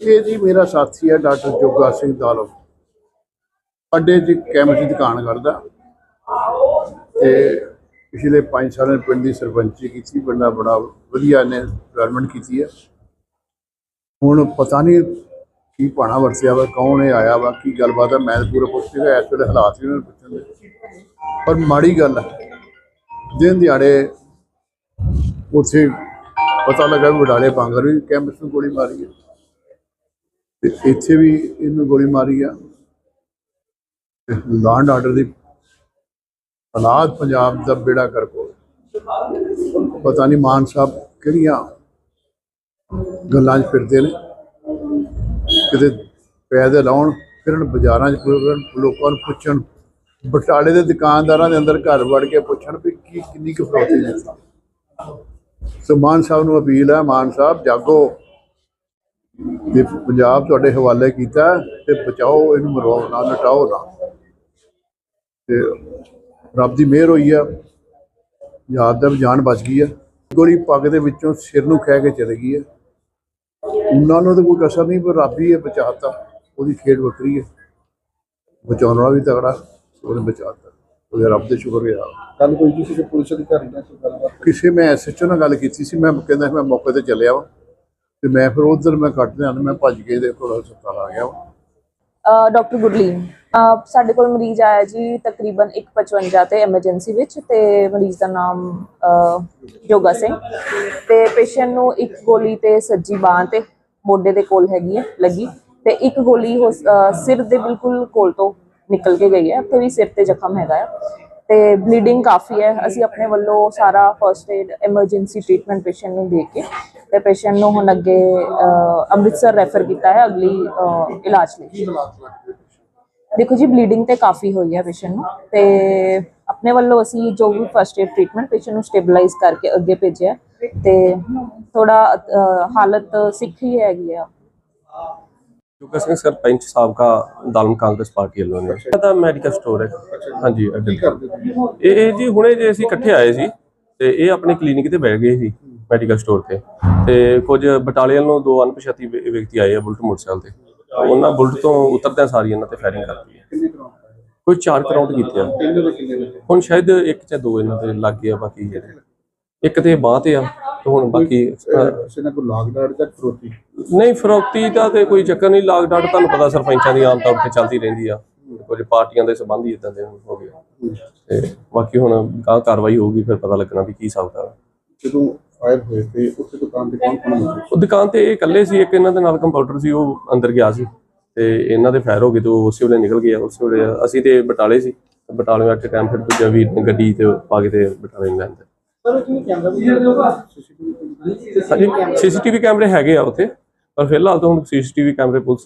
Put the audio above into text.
ਇਹ ਜੀ ਮੇਰਾ ਸਾਥੀ ਹੈ ਡਾਕਟਰ ਜੋਗਾ ਸਿੰਘ ਦਾਲੋ। ਅੱਡੇ 'ਚ ਕੈਮਿਸਟ ਦੀ ਦੁਕਾਨ ਕਰਦਾ। ਤੇ ਪਿਛਲੇ 5 ਸਾਲਾਂ ਪਿੰਡ ਦੀ ਸਰਪੰਚੀ ਕੀਤੀ ਪਿੰਡ ਦਾ ਬੜਾ ਵਧੀਆ ਨੇ ਡਿਵੈਲਪਮੈਂਟ ਕੀਤੀ ਹੈ ਹੁਣ ਪਤਾ ਨਹੀਂ ਕੀ ਪਾਣਾ ਵਰਤਿਆ ਵਾ, ਕੌਣ ਇਹ ਆਇਆ ਵਾ, ਕੀ ਗੱਲਬਾਤ ਹੈ ਮੈਂ ਤਾਂ ਪੂਰਾ ਪੁੱਛ ਇਸ ਵੇਲੇ ਹਾਲਾਤ ਵੀ ਉਹਨਾਂ ਨੂੰ ਪੁੱਛਣ ਦੇ। ਪਰ ਮਾੜੀ ਗੱਲ ਹੈ ਦਿਨ ਦਿਹਾੜੇ ਉੱਥੇ ਪਤਾ ਲੱਗਾ ਵੀ ਵਡਾਲੇ ਬਾਂਗਰ ਵੀ ਕੈਂਪਸ ਨੂੰ ਗੋਲੀ ਮਾਰੀ ਹੈ ਤੇ ਇੱਥੇ ਵੀ ਇਹਨੂੰ ਗੋਲੀ ਮਾਰੀ ਆ। ਲਾਂਡ ਆਰਡਰ ਦੀ ਹਾਲਾਤ ਪੰਜਾਬ ਦਾ ਬੇੜਾ ਕਰ ਕੋਲ। ਪਤਾ ਨਹੀਂ ਮਾਨ ਸਾਹਿਬ ਕਿਹੜੀਆਂ ਗੱਲਾਂ 'ਚ ਫਿਰਦੇ ਨੇ। ਕਿਤੇ ਪੈਦੇ ਲਾਉਣ, ਫਿਰਨ, ਬਾਜ਼ਾਰਾਂ 'ਚ ਫਿਰਨ, ਲੋਕਾਂ ਨੂੰ ਪੁੱਛਣ, ਬਟਾਲੇ ਦੇ ਦੁਕਾਨਦਾਰਾਂ ਦੇ ਅੰਦਰ ਘਰ ਵੜ ਕੇ ਪੁੱਛਣ ਵੀ ਕੀ ਕਿੰਨੀ ਕੁ ਫਰੋਤੀ ਨੇ ਸੋ ਮਾਨ ਸਾਹਿਬ ਨੂੰ ਅਪੀਲ ਹੈ, ਮਾਨ ਸਾਹਿਬ ਜਾਗੋ। ਤੇ ਪੰਜਾਬ ਤੁਹਾਡੇ ਹਵਾਲੇ ਕੀਤਾ ਤੇ ਬਚਾਓ ਇਹਨੂੰ ਮਰਵਾਓ ਨਾ ਲਟਾਓ ਨਾ। ਤੇ ਰੱਬ ਦੀ ਮਿਹਰ ਹੋਈ ਆ। ਯਾਦ ਦਾ ਜਾਨ ਬਚ ਗਈ ਆ। ਗੋਲੀ ਪੱਗ ਦੇ ਵਿੱਚੋਂ ਸਿਰ ਨੂੰ ਖਹਿ ਕੇ ਚਲੇ ਗਈ ਆ। ਉਹਨਾਂ ਨੂੰ ਤਾਂ ਕੋਈ ਕਸਰ ਨਹੀਂ ਪਰ ਰੱਬ ਹੀ ਹੈ ਬਚਾਤਾ। ਉਹਦੀ ਖੇਡ ਵੱਖਰੀ ਹੈ ਬਚਾਉਣ ਵਾਲਾ ਵੀ ਤਗੜਾ ਉਹਨੇ ਬਚਾਤਾ। ਉਹਦੇ ਰੱਬ ਦੇ ਸ਼ੁਕਰ ਹੈ ਕੱਲ ਕੋਈ ਕਿਸੇ ਪੁਲਿਸ ਅਧਿਕਾਰੀ ਨਾਲ ਗੱਲਬਾਤ? ਕਿਸੇ ਮੈਂ ਐਸਐਚਓ ਨਾਲ ਗੱਲ ਕੀਤੀ ਸੀ ਮੈਂ ਕਹਿੰਦਾ ਮੈਂ ਮੌਕੇ ਤੇ ਚੱਲਿਆ ਵਾ। ਤੇ ਮੈਂ ਫਿਰ ਉਧਰ ਮੈਂ ਕੱਟ ਲਿਆ ਮੈਂ ਭੱਜ ਕੇ ਦੇ ਕੋਲ ਹਸਪਤਾਲ ਆ ਗਿਆ। ਡਾਕਟਰ ਗੁਰਲੀਨ ਅਹ ਸਾਡੇ ਕੋਲ ਮਰੀਜ਼ ਆਇਆ ਜੀ ਤਕਰੀਬਨ 155 ਤੇ ਐਮਰਜੈਂਸੀ ਵਿੱਚ ਤੇ ਮਰੀਜ਼ ਦਾ ਨਾਮ ਅਹ, ਯੋਗਾ ਸਿੰਘ। ਤੇ ਪੇਸ਼ੈਂਟ ਨੂੰ ਇੱਕ ਗੋਲੀ ਤੇ ਸੱਜੀ ਬਾਹ ਤੇ ਮੋਢੇ ਦੇ ਕੋਲ ਹੈਗੀ ਹੈ ਲੱਗੀ। ਤੇ ਇੱਕ ਗੋਲੀ ਹੋਸ- ਅਹ, ਸਿਰ ਦੇ ਬਿਲਕੁਲ ਕੋਲ ਤੋਂ ਨਿਕਲ ਕੇ ਗਈ ਹੈ ਉੱਥੇ ਵੀ ਸਿਰ ਤੇ ਜ਼ਖਮ ਹੈਗਾ ਹੈ। ਤੇ ਬਲੀਡਿੰਗ ਕਾਫੀ ਹੈ ਅਸੀਂ ਆਪਣੇ ਵੱਲੋਂ ਸਾਰਾ first aid emergency treatment patient ਨੂੰ ਦੇ ਕੇ ਤੇ ਪੇਸ਼ੈਂਟ ਨੂੰ ਹੁਣ ਅੱਗੇ ਅਹ, ਅੰਮ੍ਰਿਤਸਰ ਰੈਫਰ ਕੀਤਾ ਹੈ ਅਗਲੀ ਅਹ, ਇਲਾਜ ਲਈ। ਦੇਖੋ ਜੀ ਬਲੀਡਿੰਗ ਤੇ ਕਾਫੀ ਹੋਈ ਹੈ ਪੇਸ਼ੈਂਟ ਨੂੰ ਤੇ ਆਪਣੇ ਵੱਲੋਂ ਅਸੀਂ ਜੋ ਵੀ ਫਰਸਟ ਏਡ ਟ੍ਰੀਟਮੈਂਟ ਪੇਸ਼ੈਂਟ ਨੂੰ ਸਟੇਬਲਾਈਜ਼ ਕਰਕੇ ਅੱਗੇ ਭੇਜਿਆ ਤੇ ਥੋੜਾ ਹਾਲਤ ਸਿੱਖੀ ਹੈਗੀ ਆ। ਜੋਗਾ ਸਿੰਘ ਸਰਪੰਚ ਸਾਬਕਾ ਦਾਲਮ ਕਾਂਗਰਸ ਪਾਰਟੀ ਵੱਲੋਂ ਨੇ। ਇਹ ਤਾਂ ਮੈਡੀਕਲ ਸਟੋਰ ਹੈ। ਹਾਂਜੀ ਅੱਡੇ ਤੇ। ਇਹ ਇਹ ਜੀ ਹੁਣੇ ਜੇ ਅਸੀਂ ਇਕੱਠੇ ਆਏ ਸੀ ਤੇ ਇਹ ਆਪਣੇ ਕਲੀਨਿਕ ਤੇ ਬਹਿ ਗਏ ਸੀ। ਮੈਡੀਕਲ ਸਟੋਰ ਤੇ। ਤੇ ਕੁਝ ਬਟਾਲੇ ਵੱਲੋਂ ਦੋ ਅਣਪਛਾਤੀ ਵਿਅਕਤੀ ਆਏ ਆ ਬੁਲਟ ਮੋਟਰਸਾਈਕਲ ਤੇ। ਉਹਨਾਂ ਬੁਲਟ ਤੋਂ ਉਤਰਦਿਆਂ ਸਾਰੀ ਇਹਨਾਂ ਤੇ ਫਾਇਰਿੰਗ ਕਰਤੀ ਹੈ। ਕਿੰਨੇ ਕੋਈ ਚਾਰ ਕਰਾਊਂਡ ਕੀਤੇ ਆ। ਕਿੰਨੇ ਦੇ ਕਿੰਨੇ ਦੇ ਹੁਣ ਸ਼ਾਇਦ ਇੱਕ ਜਾਂ ਦੋ ਇਹਨਾਂ ਤੇ ਲੱਗ ਗਏ ਆ ਬਾਕੀ ਜਿਹੜੇ। ਇੱਕ ਤੇ ਬਾਂਹ ਤੇ ਆ ਤੇ ਹੁਣ ਬਾਕੀ ਅਹ, ਕਿਸੇ ਨੇ ਕੋਈ ਲਾਗ ਡਾਟ ਜਾਂ ਫਰੋਤੀ ਨਹੀਂ ਫਰੋਕਤੀ ਦਾ ਤੇ ਕੋਈ ਚੱਕਰ ਨਹੀਂ ਲਾਗ ਡਾਟ ਤੁਹਾਨੂੰ ਪਤਾ ਸਰਪੰਚਾਂ ਦੀ ਆਮ ਤੌਰ ਤੇ ਚੱਲਦੀ ਰਹਿੰਦੀ ਆ। ਕੁਝ ਪਾਰਟੀਆਂ ਦੇ ਸੰਬੰਧ ਹੀ ਇਦਾਂ ਦੇ ਹੋ ਗਏ। ਤੇ ਬਾਕੀ ਹੁਣ ਗਾਂ ਕਾਰਵਾਈ ਹੋਊਗੀ ਫਿਰ ਪਤਾ ਲੱਗਣਾ ਵੀ ਕੀ ਹਿਸਾਬ ਦਾ ਜਦੋਂ ਫਾਇਰ ਹੋਏ ਤੇ ਉੱਥੇ ਦੁਕਾਨ ਤੇ ਕੌਣ ਕੌਣ ਮੌਜੂਦ ਉਹ ਦੁਕਾਨ ਤੇ ਇਹ ਇਕੱਲੇ ਸੀ ਇੱਕ ਇਹਨਾਂ ਦੇ ਨਾਲ ਕੰਪਿਊਟਰ ਸੀ ਉਹ ਅੰਦਰ ਗਿਆ ਸੀ ਤੇ ਇਹਨਾਂ ਦੇ ਫਾਇਰ ਹੋ ਗਏ ਤੇ ਉਹ ਉਸੇ ਵੇਲੇ ਨਿਕਲ ਗਿਆ ਉਸੇ ਵੇਲੇ ਅਸੀਂ ਤੇ ਬਟਾਲੇ ਸੀ ਤੇ ਬਟਾਲੇ ਆ ਕੇ ਟਾਈਮ ਫਿਰ ਦੂਜਾ ਵੀਰ ਨੇ ਗੱਡੀ ਤੇ ਪਾ ਕੇ ਤੇ ਬਟਾਲੇ ਨੂੰ ਲੈਂਦੇ ਸਰ ਕੈਮਰੇ ਹੈਗੇ ਆ ਉੱਥੇ ਪਰ ਫਿਲਹਾਲ ਤਾਂ ਹੁਣ ਸੀਸੀਟੀਵੀ ਕੈਮਰੇ ਪੁਲਿਸ